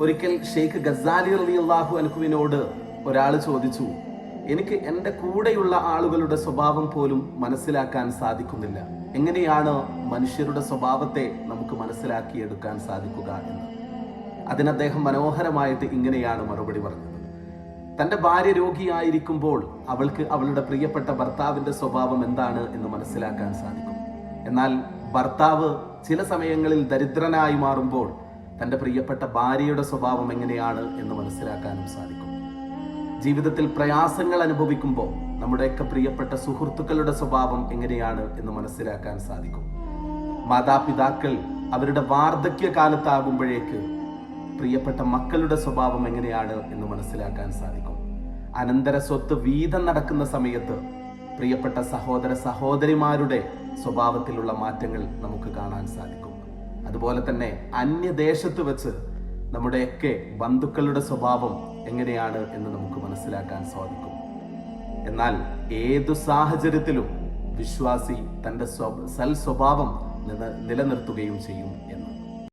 ഒരിക്കൽ ഷെയ്ഖ് ഗസാലി അള്ളാഹു അൻഹുവിനോട് ഒരാൾ ചോദിച്ചു എനിക്ക് എന്റെ കൂടെയുള്ള ആളുകളുടെ സ്വഭാവം പോലും മനസ്സിലാക്കാൻ സാധിക്കുന്നില്ല. എങ്ങനെയാണ് മനുഷ്യരുടെ സ്വഭാവത്തെ നമുക്ക് മനസ്സിലാക്കിയെടുക്കാൻ സാധിക്കുക എന്ന്? അതിന് അദ്ദേഹം മനോഹരമായിട്ട് ഇങ്ങനെയാണ് മറുപടി പറഞ്ഞത്. തന്റെ ഭാര്യ രോഗിയായിരിക്കുമ്പോൾ അവൾക്ക് അവളുടെ പ്രിയപ്പെട്ട ഭർത്താവിന്റെ സ്വഭാവം എന്താണ് എന്ന് മനസ്സിലാക്കാൻ സാധിക്കും. എന്നാൽ ഭർത്താവ് ചില സമയങ്ങളിൽ ദരിദ്രനായി മാറുമ്പോൾ തന്റെ പ്രിയപ്പെട്ട ഭാര്യയുടെ സ്വഭാവം എങ്ങനെയാണ് എന്ന് മനസ്സിലാക്കാനും സാധിക്കും. ജീവിതത്തിൽ പ്രയാസങ്ങൾ അനുഭവിക്കുമ്പോൾ നമ്മുടെയൊക്കെ പ്രിയപ്പെട്ട സുഹൃത്തുക്കളുടെ സ്വഭാവം എങ്ങനെയാണ് എന്ന് മനസ്സിലാക്കാൻ സാധിക്കും. മാതാപിതാക്കൾ അവരുടെ വാർദ്ധക്യ കാലത്താകുമ്പോഴേക്ക് പ്രിയപ്പെട്ട മക്കളുടെ സ്വഭാവം എങ്ങനെയാണ് എന്ന് മനസ്സിലാക്കാൻ സാധിക്കും. അനന്തര സ്വത്ത് വീതം നടക്കുന്ന സമയത്ത് പ്രിയപ്പെട്ട സഹോദര സഹോദരിമാരുടെ സ്വഭാവത്തിലുള്ള മാറ്റങ്ങൾ നമുക്ക് കാണാൻ സാധിക്കും. അതുപോലെ തന്നെ അന്യദേശത്ത് വെച്ച് നമ്മുടെയൊക്കെ ബന്ധുക്കളുടെ സ്വഭാവം എങ്ങനെയാണ് എന്ന് നമുക്ക് മനസ്സിലാക്കാൻ സാധിക്കും. എന്നാൽ ഏതു സാഹചര്യത്തിലും വിശ്വാസി തന്റെ സ്വ- സൽ സ്വഭാവം നിലനിർത്തുകയും ചെയ്യും എന്ന്.